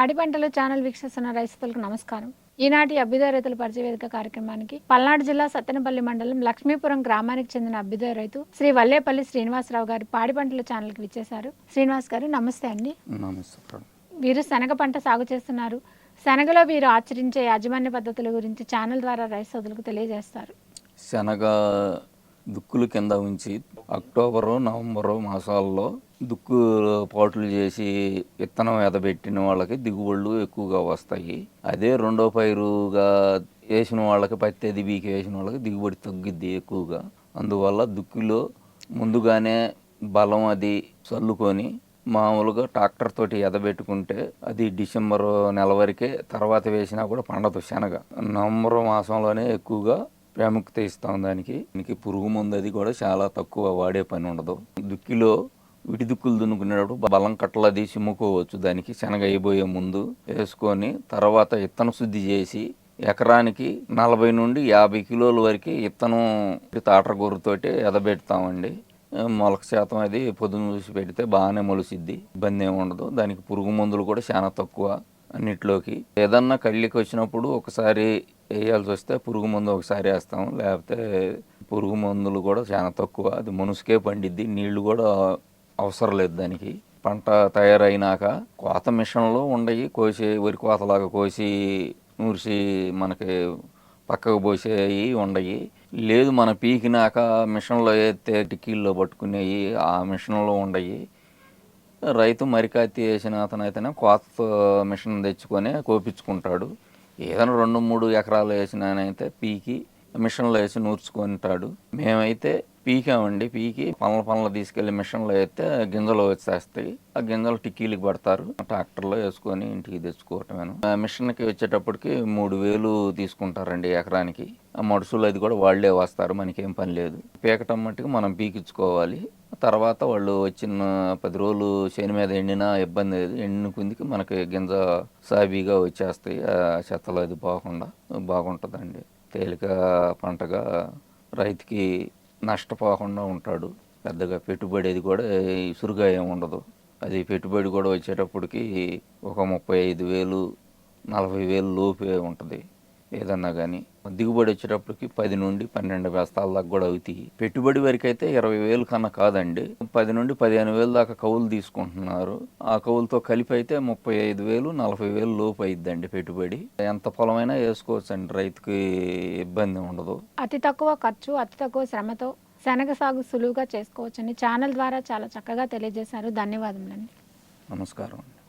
పాడి పంటలు ఛానల్ వీక్షిస్తున్న రైతులకు నమస్కారం. ఈనాటి అభ్యుదయ రైతుల పరిచయ వేదిక కార్యక్రమానికి పల్నాడు జిల్లా సత్తెనపల్లి మండలం లక్ష్మీపురం గ్రామానికి చెందిన అభ్యుదయ రైతు శ్రీ వల్లేపల్లి శ్రీనివాసరావు గారి పాడి పంటల ఛానల్కి విచ్చేశారు. శ్రీనివాస్ గారు నమస్తే అండి. వీరు శనగ పంట సాగు చేస్తున్నారు. శనగలో వీరు ఆచరించే యాజమాన్య పద్ధతుల గురించి ఛానల్ ద్వారా రైతు సోదరులకు తెలియజేస్తారు. శనగ దుక్కులు కింద ఉంచి అక్టోబరు నవంబరు మాసాల్లో దుక్కు పాటులు చేసి విత్తనం ఎదబెట్టిన వాళ్ళకి దిగుబడులు ఎక్కువగా వస్తాయి. అదే రెండో పైరుగా వేసిన వాళ్ళకి పత్తి అది బీకి వేసిన వాళ్ళకి దిగుబడి తగ్గిద్ది ఎక్కువగా. అందువల్ల దుక్కులో ముందుగానే బలం అది చల్లుకొని మామూలుగా ట్రాక్టర్ తోటి ఎదబెట్టుకుంటే అది డిసెంబర్ నెల వరకే తర్వాత వేసినా కూడా పండదు శనగ. నవంబర్ మాసంలోనే ఎక్కువగా ప్రాముఖ్యత ఇస్తాం దానికి. దీనికి పురుగు మందు అది కూడా చాలా తక్కువ వాడే పని ఉండదు. దుక్కిలో విడి దిక్కులు దున్నుకునేటప్పుడు బలం కట్టలు అది సిమ్ముకోవచ్చు దానికి శనగ అయిపోయే ముందు వేసుకొని తర్వాత ఇత్తన శుద్ధి చేసి ఎకరానికి నలభై నుండి యాభై కిలోల వరకు ఇత్తనం తాటర గొర్రెతోటి ఎదబెడతామండి. మొలక శాతం అది పొద్దున చూసి పెడితే బాగానే మొలిసిద్ది. ఇబ్బంది ఏమి ఉండదు. దానికి పురుగు మందులు కూడా చాలా తక్కువ అన్నిట్లోకి. ఏదన్నా కళ్ళకి వచ్చినప్పుడు ఒకసారి వేయాల్సి వస్తే పురుగు మందు ఒకసారి వేస్తాం లేకపోతే పురుగు మందులు కూడా చాలా తక్కువ. అది మునుసుకే పండిద్ది. నీళ్ళు కూడా అవసరం లేదు దానికి. పంట తయారైనాక కోత మిషన్లో ఉండయి కోసి వరి కోతలాగా కోసి నూర్చి మనకి పక్కకు పోసేవి ఉండయి లేదు మన పీకినాక మిషన్లో వేస్తే టిక్కీల్లో పట్టుకునేవి ఆ మిషన్లో ఉండయి రైతు మరికాతి వేసిన అతనైతేనే కోత మిషన్ తెచ్చుకొని కోపించుకుంటాడు. ఏదైనా రెండు మూడు ఎకరాలు వేసినానైతే పీకి మిషన్లో వేసి నూర్చుకుంటాడు. మేమైతే పీకామండి పీకి పనుల పనులు తీసుకెళ్ళి మిషన్లో వేస్తే గింజలు వచ్చేస్తాయి. ఆ గింజలు టిక్కీలకు పడతారు. ట్రాక్టర్లో వేసుకొని ఇంటికి తెచ్చుకోవటమేను. ఆ మిషన్కి వచ్చేటప్పటికి మూడు వేలు తీసుకుంటారండి ఎకరానికి. ఆ మడుసులు అది కూడా వాళ్ళే వస్తారు మనకేం పని లేదు. పీకటం మట్టుకు మనం పీకించుకోవాలి. తర్వాత వాళ్ళు వచ్చిన పది రోజులు చేను మీద ఎండినా ఇబ్బంది లేదు. ఎండిన కుందికి మనకి గింజ సాబీగా వచ్చేస్తాయి. ఆ చెత్తలు అది బాగుండా బాగుంటుందండి. తేలిక పంటగా రైతుకి నష్టపోకుండా ఉంటాడు. పెద్దగా పెట్టుబడి అది కూడా సురుగా ఏమి ఉండదు. అది పెట్టుబడి కూడా వచ్చేటప్పటికి ఒక ముప్పై ఐదు వేలు నలభై వేలు లోపే ఉంటుంది. ఏదన్నా కానీ దిగుబడి వచ్చేటప్పటికి పది నుండి పన్నెండు బస్తాల దాకా కూడా అవుతాయి. పెట్టుబడి వరకు అయితే ఇరవై వేలు కన్నా కాదండి. పది నుండి పదిహేను వేలు దాకా కవులు తీసుకుంటున్నారు. ఆ కవులతో కలిపి అయితే ముప్పై ఐదు వేలు నలభై వేలు లోపు అయిద్దండి పెట్టుబడి. ఎంత పొలమైనా వేసుకోవచ్చు అండి రైతుకి ఇబ్బంది ఉండదు. అతి తక్కువ ఖర్చు అతి తక్కువ శ్రమతో శనగ సాగు సులువుగా చేసుకోవచ్చని ఛానల్ ద్వారా చాలా చక్కగా తెలియజేశారు. ధన్యవాదములండి. నమస్కారం